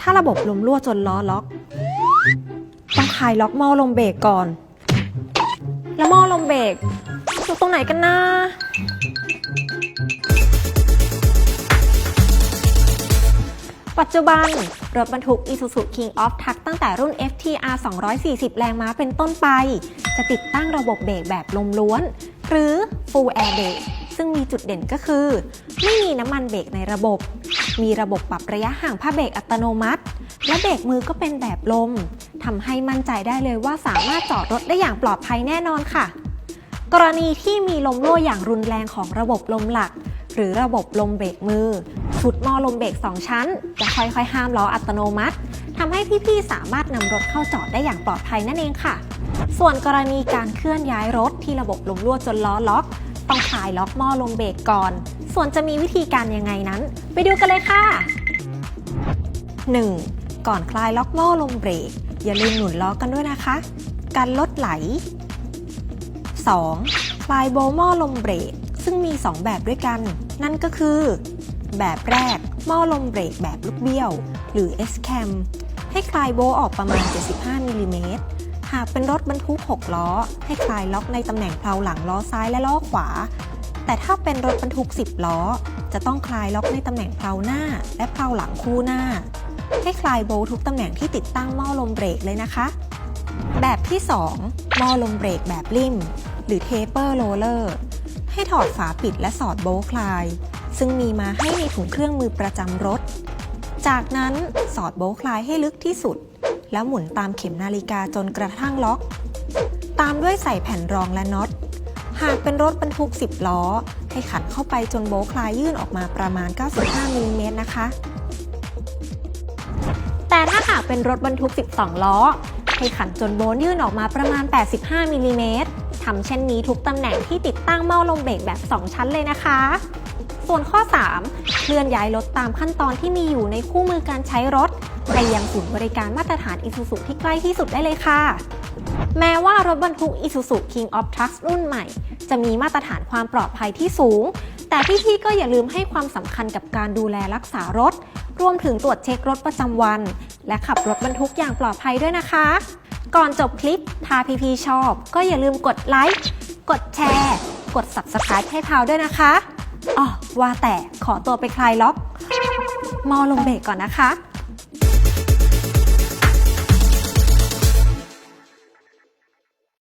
ถ้าระบบลมรั่วจนล้อล็อก ต้องคลายล็อกหม้อลมเบรกก่อน แล้วหม้อลมเบรกอยู่ตรงไหนกันนะปัจจุบัน รถบรรทุก Isuzu King of Truck ตั้งแต่รุ่น FTR 240 แรงม้าเป็นต้นไป จะติดตั้งระบบเบรกแบบลมล้วน หรือ Full Air Brake ซึ่งมีจุดเด่นก็คือ ไม่มีน้ำมันเบรกในระบบ มีระบบปรับระยะห่างผ้าเบรกอัตโนมัติ และเบรกมือก็เป็นแบบลมทำให้มั่นใจได้เลยว่าสามารถจอดรถได้อย่างปลอดภัยแน่นอนค่ะ กรณีที่มีลมรั่วอย่างรุนแรงของระบบลมหลัก หรือระบบลมเบรกมือชุดมอลมเบรก2 ชั้น จะค่อยๆ ห้ามล้ออัตโนมัติทำให้พี่ๆ สามารถนำรถเข้าจอดได้อย่างปลอดภัยนั่นเองค่ะ ส่วนกรณีการเคลื่อนย้ายรถที่ระบบลมรั่วจนล้อล็อก ต้องคลายล็อกหม้อลมเบรกก่อน ส่วนจะมีวิธีการยังไงนั้น ไปดูกันเลยค่ะ 1. ก่อนคลายล็อกหม้อลมเบรก อย่าลืมหนุนล้อกันด้วยนะคะ การลดไหล 2. คลายโบว์หม้อลมเบรก ซึ่งมี 2 แบบด้วยกัน นั่นก็คือ แบบแรกหม้อลมเบรกแบบลูกเบี้ยว หรือ S-cam ให้คลายโบว์ออกประมาณ 75มิลลิเมตร หากเป็นรถบรรทุก 6 ล้อ ให้คลายล็อกในตำแหน่งเพลาหลังล้อซ้ายและล้อขวา แต่ถ้าเป็นรถบรรทุก 10 ล้อ จะต้องคลายล็อกในตำแหน่งเพลาหน้า และเพลาหลังคู่หน้า ให้คลายโบทุกตำแหน่งที่ติดตั้งหม้อลมเบรกเลยนะคะ แบบที่ 2 หม้อลมเบรกแบบริมหรือ taper roller ให้ถอดฝาปิดและสอดโบคลาย ซึ่งมีมาให้ในถุงเครื่องมือประจำรถ จากนั้นสอดโบคลายให้ลึกที่สุด แล้วหมุนตามเข็มนาฬิกาจนกระทั่งล็อก ตามด้วยใส่แผ่นรองและน็อต หากเป็นรถบรรทุก 10 ล้อ ให้ขันเข้าไปจนโบคลายยื่นออกมาประมาณ 95มิลลิเมตรนะคะ แต่ถ้าหากเป็นรถบรรทุก 12 ล้อ ให้ขันจนโบนยื่นออกมาประมาณ 85มิลลิเมตรทำเช่นนี้ทุกตำแหน่งที่ติดตั้งหม้อลมเบรกแบบ 2 ชั้นเลยนะคะ ส่วนข้อ 3 เคลื่อนย้ายรถตามขั้นตอนที่มีอยู่ในคู่มือการใช้รถ ไปยังศูนย์บริการมาตรฐาน Isuzu ที่ใกล้ที่สุดได้เลยค่ะ แม้ว่ารถบรรทุก Isuzu King of Trucks รุ่นใหม่ จะมีมาตรฐานความปลอดภัยที่สูง แต่พี่ๆก็อย่าลืมให้ความสำคัญกับการดูแลรักษารถ รวมถึงตรวจเช็ครถประจำวัน และขับรถบรรทุกอย่างปลอดภัยด้วยนะคะ ก่อนจบคลิปถ้าพี่ๆชอบ ก็อย่าลืมกดไลค์กดแชร์ กด Subscribe ให้พาวด้วยนะคะ อ๋อว่าแต่ขอตัวไปคลายล็อก มอลงเบรกก่อนนะคะ